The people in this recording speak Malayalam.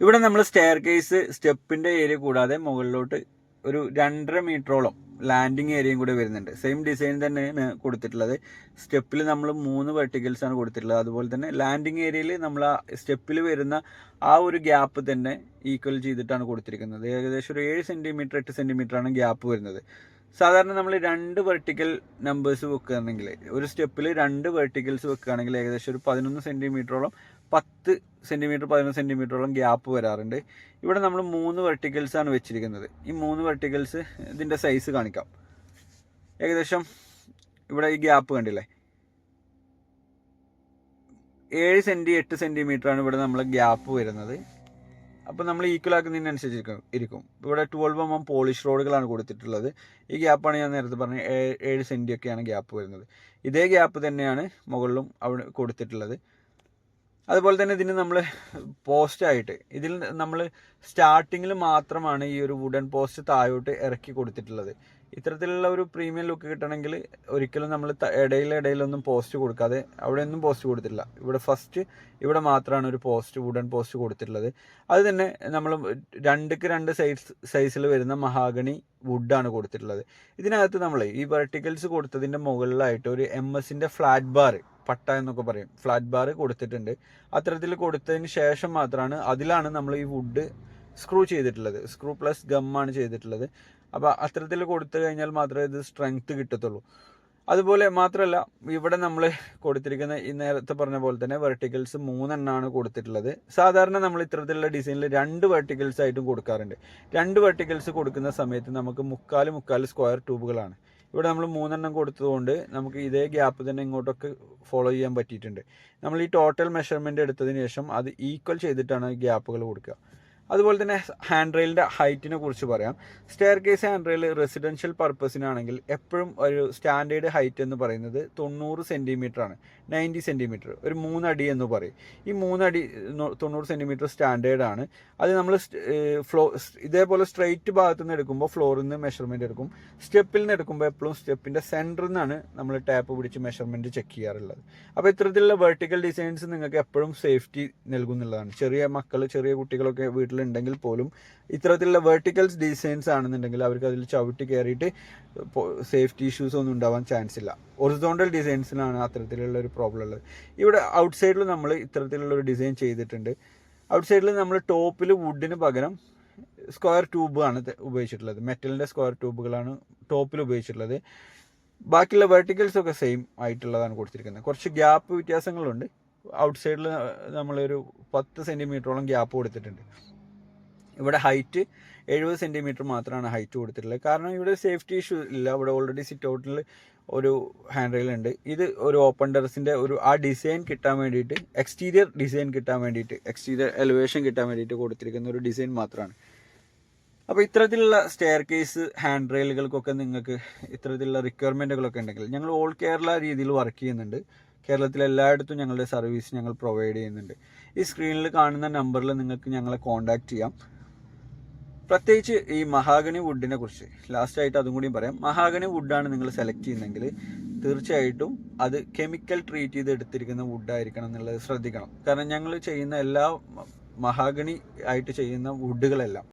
ഇവിടെ നമ്മൾ സ്റ്റെയർ കേസ് സ്റ്റെപ്പിന്റെ ഏരിയ കൂടാതെ മുകളിലോട്ട് ഒരു രണ്ടര മീറ്ററോളം ലാൻഡിങ് ഏരിയയും കൂടെ വരുന്നുണ്ട്. സെയിം ഡിസൈൻ തന്നെയാണ് കൊടുത്തിട്ടുള്ളത്. സ്റ്റെപ്പിൽ നമ്മൾ മൂന്ന് വെർട്ടിക്കൽസ് ആണ് കൊടുത്തിട്ടുള്ളത്. അതുപോലെ തന്നെ ലാൻഡിങ് ഏരിയയിൽ നമ്മൾ ആ സ്റ്റെപ്പിൽ വരുന്ന ആ ഒരു ഗ്യാപ്പ് തന്നെ ഈക്വൽ ചെയ്തിട്ടാണ് കൊടുത്തിരിക്കുന്നത്. ഏകദേശം ഒരു ഏഴ് സെന്റിമീറ്റർ എട്ട് സെന്റിമീറ്റർ ആണ് ഗ്യാപ്പ് വരുന്നത്. സാധാരണ നമ്മൾ രണ്ട് വെർട്ടിക്കൽ നമ്പേഴ്സ് വെക്കുകയാണെങ്കിൽ ഒരു സ്റ്റെപ്പിൽ രണ്ട് വെർട്ടിക്കൽസ് വെക്കുകയാണെങ്കിൽ ഏകദേശം ഒരു പതിനൊന്ന് സെന്റിമീറ്ററോളം പത്ത് സെന്റിമീറ്റർ പതിനൊന്ന് സെന്റിമീറ്ററോളം ഗ്യാപ്പ് വരാറുണ്ട്. ഇവിടെ നമ്മൾ മൂന്ന് വെർട്ടിക്കൽസ് ആണ് വെച്ചിരിക്കുന്നത്. ഈ മൂന്ന് വെർട്ടിക്കൽസ് ഇതിന്റെ സൈസ് കാണിക്കാം. ഏകദേശം ഇവിടെ ഈ ഗ്യാപ്പ് കണ്ടില്ലേ? ഏഴ് സെന്റി എട്ട് സെന്റിമീറ്റർ ആണ് ഇവിടെ നമ്മൾ ഗ്യാപ്പ് വരുന്നത്. അപ്പോൾ നമ്മൾ ഈക്വൽ ആക്കുന്നതിനനുസരിച്ച് ഇരിക്കും. ഇവിടെ ട്വൽവ് എം എം പോളിഷ് റോഡുകളാണ് കൊടുത്തിട്ടുള്ളത്. ഈ ഗ്യാപ്പാണ് ഞാൻ നേരത്തെ പറഞ്ഞ ഏഴ് സെന്റിയൊക്കെയാണ് ഗ്യാപ്പ് വരുന്നത്. ഇതേ ഗ്യാപ്പ് തന്നെയാണ് മുകളിലും അവിടെ കൊടുത്തിട്ടുള്ളത്. അതുപോലെ തന്നെ ഇതിന് നമ്മൾ പോസ്റ്റായിട്ട് ഇതിൽ നമ്മൾ സ്റ്റാർട്ടിങ്ങിൽ മാത്രമാണ് ഈ ഒരു വുഡൻ പോസ്റ്റ് താഴോട്ട് ഇറക്കി കൊടുത്തിട്ടുള്ളത്. ഇത്തരത്തിലുള്ള ഒരു പ്രീമിയം ലുക്ക് കിട്ടണമെങ്കിൽ ഒരിക്കലും നമ്മൾ ഇടയിൽ ഇടയിലൊന്നും പോസ്റ്റ് കൊടുക്കാതെ അവിടെ ഒന്നും പോസ്റ്റ് കൊടുത്തിട്ടില്ല. ഇവിടെ ഫസ്റ്റ് ഇവിടെ മാത്രമാണ് ഒരു പോസ്റ്റ് വുഡൻ പോസ്റ്റ് കൊടുത്തിട്ടുള്ളത്. അത് തന്നെ നമ്മൾ രണ്ടുക്ക് രണ്ട് സൈസ് സൈസിൽ വരുന്ന മഹാഗണി വുഡാണ് കൊടുത്തിട്ടുള്ളത്. ഇതിനകത്ത് നമ്മൾ ഈ വെർട്ടിക്കൽസ് കൊടുത്തതിന്റെ മുകളിലായിട്ട് ഒരു എം എസിന്റെ ഫ്ലാറ്റ് ബാർ പട്ട എന്നൊക്കെ പറയും. ഫ്ലാറ്റ് ബാർ കൊടുത്തിട്ടുണ്ട്. അത്തരത്തിൽ കൊടുത്തതിന് ശേഷം മാത്രമാണ് അതിലാണ് നമ്മൾ ഈ വുഡ് സ്ക്രൂ ചെയ്തിട്ടുള്ളത്. സ്ക്രൂ പ്ലസ് ഗമ്മാണ് ചെയ്തിട്ടുള്ളത്. അപ്പോൾ അത്തരത്തിൽ കൊടുത്തു കഴിഞ്ഞാൽ മാത്രമേ ഇത് സ്ട്രെങ്ത് കിട്ടത്തുള്ളൂ. അതുപോലെ മാത്രമല്ല ഇവിടെ നമ്മൾ കൊടുത്തിരിക്കുന്ന ഈ നേരത്തെ പറഞ്ഞ പോലെ തന്നെ വെർട്ടിക്കൽസ് മൂന്നെണ്ണമാണ് കൊടുത്തിട്ടുള്ളത്. സാധാരണ നമ്മൾ ഇത്തരത്തിലുള്ള ഡിസൈനിൽ രണ്ട് വെർട്ടിക്കൽസ് ആയിട്ടും കൊടുക്കാറുണ്ട്. രണ്ട് വെർട്ടിക്കൽസ് കൊടുക്കുന്ന സമയത്ത് നമുക്ക് മുക്കാൽ മുക്കാൽ സ്ക്വയർ ട്യൂബുകളാണ് ഇവിടെ നമ്മൾ മൂന്നെണ്ണം കൊടുത്തതുകൊണ്ട് നമുക്ക് ഇതേ ഗ്യാപ്പ് തന്നെ ഇങ്ങോട്ടൊക്കെ ഫോളോ ചെയ്യാൻ പറ്റിയിട്ടുണ്ട്. നമ്മൾ ഈ ടോട്ടൽ മെഷർമെന്റ് എടുത്തതിന് ശേഷം അത് ഈക്വൽ ചെയ്തിട്ടാണ് ഗ്യാപ്പുകൾ കൊടുക്കുക. അതുപോലെ തന്നെ ഹാൻഡ് റെയിലിന്റെ ഹൈറ്റിനെ കുറിച്ച് പറയാം. Staircase hand rail residential പർപ്പസിനാണെങ്കിൽ എപ്പോഴും ഒരു സ്റ്റാൻഡേർഡ് ഹൈറ്റ് എന്ന് പറയുന്നത് തൊണ്ണൂറ് സെന്റിമീറ്റർ ആണ്. നയന്റി സെന്റിമീറ്റർ ഒരു മൂന്നടി എന്ന് പറയും. ഈ മൂന്നടി തൊണ്ണൂറ് സെന്റിമീറ്റർ സ്റ്റാൻഡേർഡ് ആണ്. അത് നമ്മൾ ഫ്ലോ ഇതേപോലെ സ്ട്രെയിറ്റ് ഭാഗത്തു നിന്ന് എടുക്കുമ്പോൾ ഫ്ലോറിൽ നിന്ന് മെഷർമെന്റ് എടുക്കും. സ്റ്റെപ്പിൽ നിന്ന് എടുക്കുമ്പോൾ എപ്പോഴും സ്റ്റെപ്പിന്റെ സെന്ററിൽ നിന്നാണ് നമ്മൾ ടാപ്പ് പിടിച്ച് മെഷർമെന്റ് ചെക്ക് ചെയ്യാറുള്ളത്. അപ്പോൾ ഇത്തരത്തിലുള്ള വെർട്ടിക്കൽ ഡിസൈൻസ് നിങ്ങൾക്ക് എപ്പോഴും സേഫ്റ്റി നൽകുന്നുള്ളതാണ്. ചെറിയ മക്കൾ ചെറിയ കുട്ടികളൊക്കെ വീട്ടിലുണ്ടെങ്കിൽ പോലും ഇത്തരത്തിലുള്ള വെർട്ടിക്കൽസ് ഡിസൈൻസ് ആണെന്നുണ്ടെങ്കിൽ അവർക്ക് അതിൽ ചവിട്ടി കയറിയിട്ട് സേഫ്റ്റി ഇഷ്യൂസ് ഒന്നും ഉണ്ടാവാൻ ചാൻസ് ഇല്ല. ഒറിസോണ്ടൽ ഡിസൈൻസിനാണ് അത്തരത്തിലുള്ള ഒരു പ്രോബ്ലം ഉള്ളത്. ഇവിടെ ഔട്ട് സൈഡിൽ നമ്മൾ ഇത്തരത്തിലുള്ള ഒരു ഡിസൈൻ ചെയ്തിട്ടുണ്ട്. ഔട്ട് സൈഡിൽ നമ്മൾ ടോപ്പിൽ വുഡിന് പകരം സ്ക്വയർ ട്യൂബാണ് ഉപയോഗിച്ചിട്ടുള്ളത്. മെറ്റലിന്റെ സ്ക്വയർ ട്യൂബുകളാണ് ടോപ്പിൽ ഉപയോഗിച്ചിട്ടുള്ളത്. ബാക്കിയുള്ള വെർട്ടിക്കൽസ് ഒക്കെ സെയിം ആയിട്ടുള്ളതാണ് കൊടുത്തിരിക്കുന്നത്. കുറച്ച് ഗ്യാപ്പ് വ്യത്യാസങ്ങളുണ്ട്. ഔട്ട് സൈഡിൽ നമ്മളൊരു പത്ത് സെന്റിമീറ്ററോളം ഗ്യാപ്പ് കൊടുത്തിട്ടുണ്ട്. ഇവിടെ ഹൈറ്റ് എഴുപത് സെന്റിമീറ്റർ മാത്രമാണ് ഹൈറ്റ് കൊടുത്തിട്ടുള്ളത്. കാരണം ഇവിടെ സേഫ്റ്റി ഇഷ്യൂ ഇല്ല. ഇവിടെ ഓൾറെഡി സിറ്റ് ഔട്ടിൽ ഒരു ഹാൻഡ് റെയിൽ ഉണ്ട്. ഇത് ഒരു ഓപ്പൺ ടെറസിന്റെ ഒരു ആ ഡിസൈൻ കിട്ടാൻ വേണ്ടിയിട്ട് എക്സ്റ്റീരിയർ ഡിസൈൻ കിട്ടാൻ വേണ്ടിയിട്ട് എക്സ്റ്റീരിയർ എലിവേഷൻ കിട്ടാൻ വേണ്ടിയിട്ട് കൊടുത്തിരിക്കുന്ന ഒരു ഡിസൈൻ മാത്രമാണ്. അപ്പോൾ ഇത്തരത്തിലുള്ള സ്റ്റെയർ കേസ് ഹാൻഡ് റെയിലുകൾക്കൊക്കെ നിങ്ങൾക്ക് ഇത്തരത്തിലുള്ള റിക്വയർമെന്റുകളൊക്കെ ഉണ്ടെങ്കിൽ ഞങ്ങൾ ഓൾ കേരള രീതിയിൽ വർക്ക് ചെയ്യുന്നുണ്ട്. കേരളത്തിൽ എല്ലായിടത്തും ഞങ്ങളുടെ സർവീസ് ഞങ്ങൾ പ്രൊവൈഡ് ചെയ്യുന്നുണ്ട്. ഈ സ്ക്രീനിൽ കാണുന്ന നമ്പറിൽ നിങ്ങൾക്ക് ഞങ്ങളെ കോൺടാക്റ്റ് ചെയ്യാം. പ്രത്യേകിച്ച് ഈ മഹാഗണി വുഡിനെ കുറിച്ച് ലാസ്റ്റ് ആയിട്ട് അതും കൂടി പറയാം. മഹാഗണി വുഡാണ് നിങ്ങൾ സെലക്ട് ചെയ്യുന്നതെങ്കിൽ തീർച്ചയായിട്ടും അത് കെമിക്കൽ ട്രീറ്റ് ചെയ്ത് എടുത്തിരിക്കുന്ന വുഡായിരിക്കണം എന്നുള്ളത് ശ്രദ്ധിക്കണം. കാരണം ഞങ്ങൾ ചെയ്യുന്ന എല്ലാ മഹാഗണി ആയിട്ട് ചെയ്യുന്ന വുഡുകളെല്ലാം